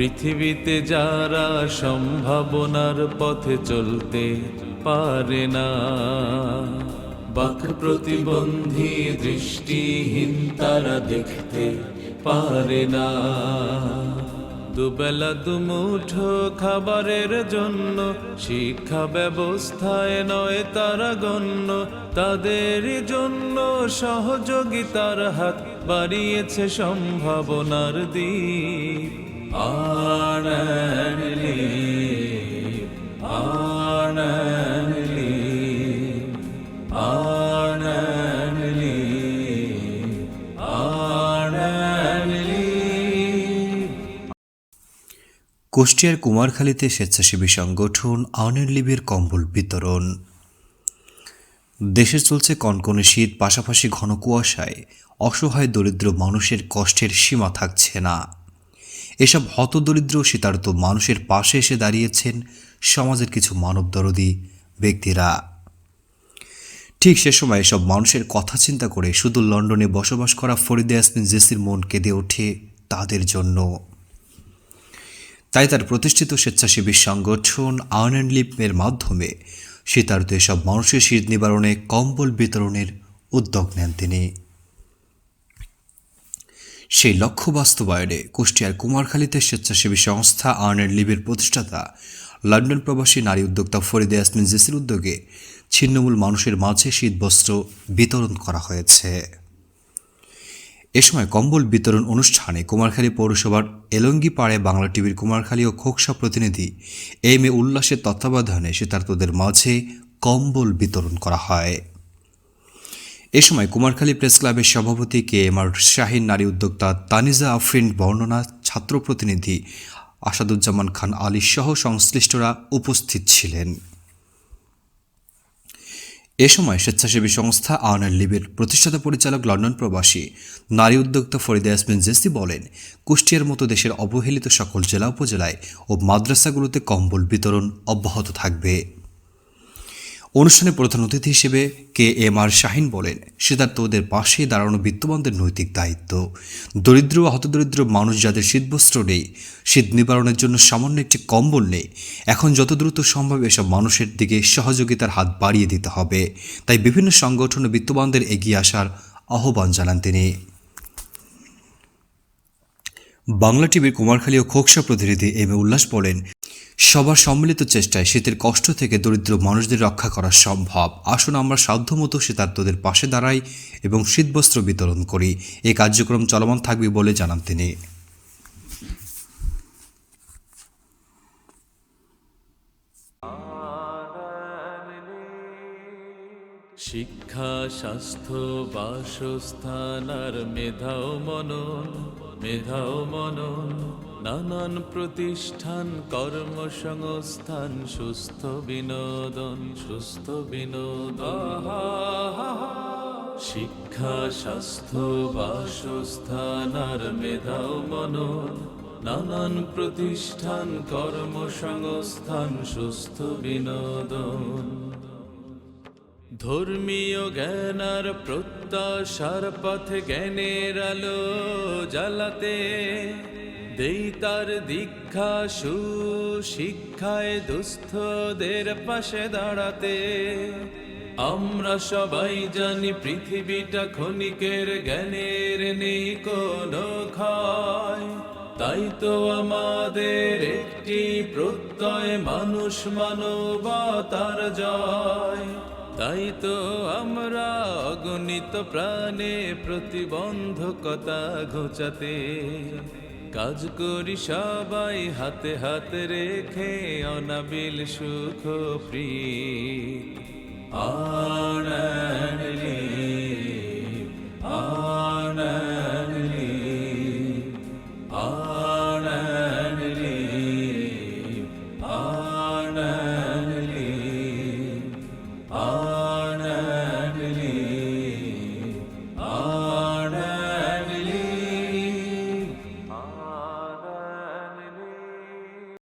পৃথিবীতে যারা সম্ভাবনার পথে চলতে পারে না, বাক প্রতিবন্ধী দৃষ্টিহীন তারা দেখতে পারে না। দুবেলা দুমুঠো খাবারের জন্য, শিক্ষা ব্যবস্থায় নয় তারা গণ্য, তাদের জন্য সহযোগিতার হাত বাড়িয়েছে সম্ভাবনার দ্বীপ। কুষ্টিয়ার কুমারখালীতে স্বেচ্ছাসেবী সংগঠন আউনের লিবির কম্বল বিতরণ। দেশে চলছে কনকনে শীত, পাশাপাশি ঘন কুয়াশায় অসহায় দরিদ্র মানুষের কষ্টের সীমা থাকছে না। এসব হতদরিদ্র শীতার্ত মানুষের পাশে এসে দাঁড়িয়েছেন সমাজের কিছু মানবদরদী ব্যক্তিরা। ঠিক সে সময় এসব মানুষের কথা চিন্তা করে শুধু লন্ডনে বসবাস করা ফরিদে ইয়াসমিন জেসির মন কেঁদে ওঠে তাদের জন্য। তাই তার প্রতিষ্ঠিত স্বেচ্ছাসেবী সংগঠন আর্ন অ্যান্ড লিপের মাধ্যমে শীতার্ত এসব মানুষের শীত নিবারণে কম্বল বিতরণের উদ্যোগ নেন তিনি। সেই লক্ষ্য বাস্তবায়নে কুষ্টিয়ার কুমারখালীতে স্বেচ্ছাসেবী সংস্থা আর্ন অ্যান্ড লিভের প্রতিষ্ঠাতা, লন্ডন প্রবাসী নারী উদ্যোক্তা ফরিদে ইয়াসমিন জেসির উদ্যোগে ছিন্নমূল মানুষের মাঝে শীতবস্ত্র বিতরণ করা হয়েছে। এ সময় কম্বল বিতরণ অনুষ্ঠানে কুমারখালী পৌরসভার এলঙ্গিপাড়ে বাংলা টিভির কুমারখালী ও খোকসা প্রতিনিধি এম এ উল্লাসের তত্ত্বাবধানে শীতার্তদের মাঝে কম্বল বিতরণ করা হয়। এ সময় কুমারখালী প্রেস ক্লাবের সভাপতি কে এম আর শাহিন, নারী উদ্যোক্তা তানিজা আফরিন, বর্ণনা ছাত্র প্রতিনিধি আসাদুজ্জামান খান আলী সহ সংশ্লিষ্টরা উপস্থিত ছিলেন। এ সময় স্বেচ্ছাসেবী সংস্থা আর্নার লিবের প্রতিষ্ঠাতা পরিচালক লন্ডন প্রবাসী, নারী উদ্যোক্তা ফরিদা ইয়াসমিন জেসি বলেন, কুষ্টিয়ার মতো দেশের অবহেলিত সকল জেলা উপজেলায় ও মাদ্রাসাগুলোতে কম্বল বিতরণ অব্যাহত থাকবে। অনুষ্ঠানে প্রধান অতিথি হিসেবে কে এম আর শাহিন বলেন শীতার্থদের পাশে দাঁড়ানো বিত্তবানদের নৈতিক দায়িত্ব। দরিদ্র হতদরিদ্র মানুষ যাদের শীতবস্ত্র নেই, শীত নিবারণের জন্য সামান্য একটি কম্বল নেই, এখন যত দ্রুত সম্ভব এসব মানুষের দিকে সহযোগিতার হাত বাড়িয়ে দিতে হবে। তাই বিভিন্ন সংগঠন ও বিত্তবানদের এগিয়ে আসার আহ্বান জানান তিনি। বাংলা টিভির কুমারখালী ও খোকসা প্রতিনিধি এম এ উল্লাস বলেন সবার সম্মিলিত চেষ্টায় শীতের কষ্ট থেকে দরিদ্র মানুষদের রক্ষা করা সম্ভব। আসুন আমরা সাধ্যমতো শীতার্তদের পাশে দাঁড়াই এবং শীতবস্ত্র বিতরণ করি। এই কার্যক্রম চলমান থাকবে বলে জানান তিনি। শিক্ষা, স্বাস্থ্য, বাসস্থান আর মেধাও মনন মেধাও মনন। নানান প্রতিষ্ঠান, কর্মসংস্থান, সুস্থ বিনোদন সুস্থ বিনোদন। শিক্ষা, স্বাস্থ্য, বাসস্থান আর মেধাও মনন নানান প্রতিষ্ঠান, কর্মসংস্থান, সুস্থ বিনোদন। ধর্মীয় জ্ঞান আর প্রত্যাশার পথে জ্ঞানের আলো জ্বালাতে দেই তার দীক্ষা সুশিক্ষায় দুস্থদের পাশে দাঁড়াতে। আমরা সবাই জানি পৃথিবীটা ক্ষণিকের জ্ঞানের নেই কোনো তাই তো আমাদের একটি প্রত্যয় মানুষ মানবতার জয়। তাই তো আমরা অগণিত প্রাণে প্রতিবন্ধকতা ঘোচাতে। কাজ করি সবাই হাতে হাতে রেখে অনাবিল সুখ প্রিয় আনন্দ